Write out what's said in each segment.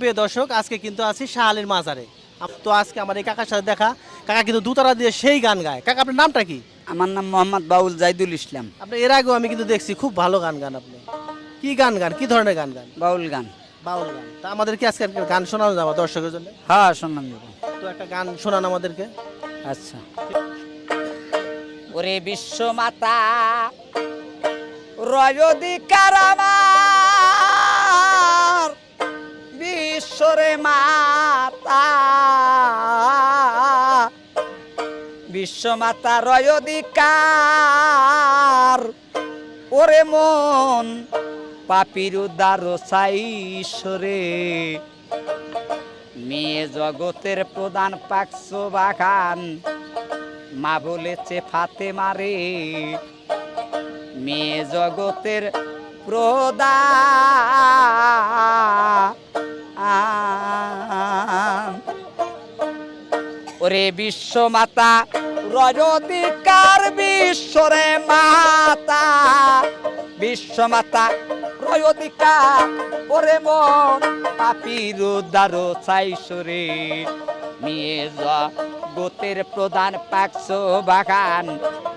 প্রিয় দর্শক আজকে কিন্তু আছি শাহালির মাজারে। তো আজকে আমার এই কাকার সাথে দেখা। কাকা কিন্তু দুতারা দিয়ে সেই গান গায়। কাকা আপনার নামটা কি? আমার নাম মোহাম্মদ বাউল জাইদুল ইসলাম। আপনি এর আগেও আমি কিন্তু দেখছি খুব ভালো গান গান আপনি। কি গান গান? কি ধরনের গান গান? বাউল গান। বাউল গান। তা আমাদেরকে আজকে গান শোনানো যাব দর্শকের জন্য। হ্যাঁ শুনলাম যাব। তো একটা গান শোনান আমাদেরকে। আচ্ছা। ওরে বিশ্বমাতা রয়োধিকার আমার। বিশ্বরে মাতা। বিশ্বমাতা রয়োধিকার ওরে মন, পাপির উদার সাইশ্বরে মেয়ে জগতের প্রধান পাকস বাগান। মা বলেছে ফাতে মারে মেয়ে জগতের প্রদান ওরে বিশ্বমাতা রজদিকার বিশ্বরে মাতা বিশ্বমাতা রয়দিকার ওরে মন পাপির দারো চাইসরে মেয়ে গোতের প্রধান পাকস বাগান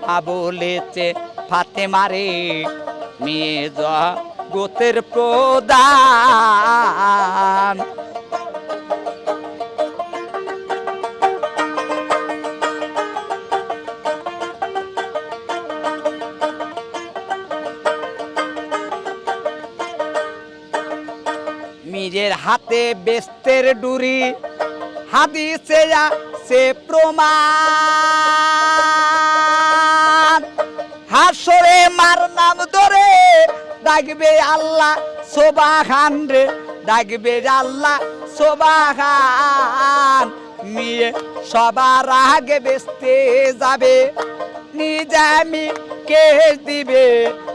মা বলেছে ফাতে মারে মেয়ে গোতের প্রধান। নিজের হাতে বেস্তের ডুরি হাদিসে সে প্রমাণ। হাসরে মার নাম ধরে ডাকবে আল্লাহ সোবাহান রে, ডাকবে আল্লাহ সোবাহান। মেয়ে সবার আগে বেসতে যাবে নিজামি কেস দিবে,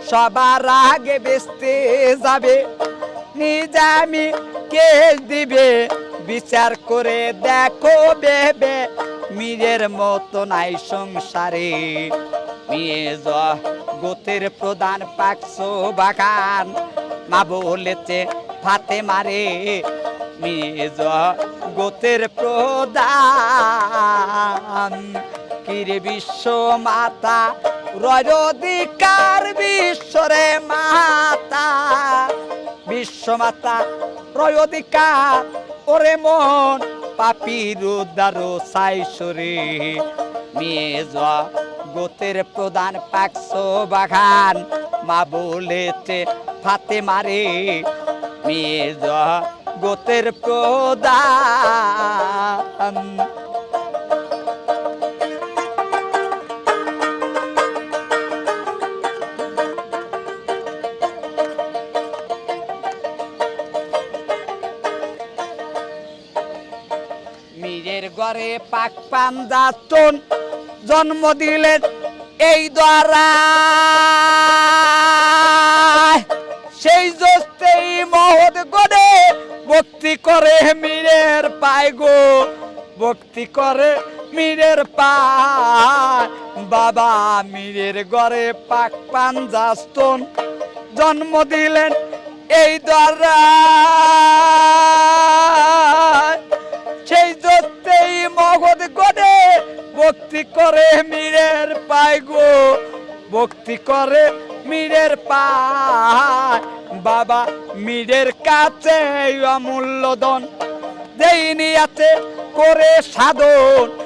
সবার আগে বেসতে যাবে। নিজামি কেস দিবে, বিচার করে দেখো বেবে নিজের মতো নাই সংসারে। মেয়ে গোতের প্রধান পাকস বাগান মা বলেছে ফাতে মারে মেয়ে গোতের প্রধান কিরে বিশ্ব মাতা? রজদিকার বিশ্বরে মাতা। বিশ্বমাতা রয়দিকার ওরে মন পাপির উদ্দারো সাইসরে মেয়ে যা। গোতের প্রধান পাকস বাগান মা বলেছে ফাতে মারে মেয়ে যা গোতের প্রধান। নিজের ঘরে পাক পান দাতন জন্ম দিলেন এই দ্বারা সেই জস্তেই মহৎ গড়ে ভক্তি করে মীরের পায় গো। ভক্তি করে মীরের পায়। বাবা মীরের ঘরে পাক পান যাস্তন জন্ম দিলেন এই দ্বারা মীরের পায় গো। ভক্তি করে মীরের পায়। বাবা মীরের কাছে অমূল্য দন দেইনি আছে করে সাধন।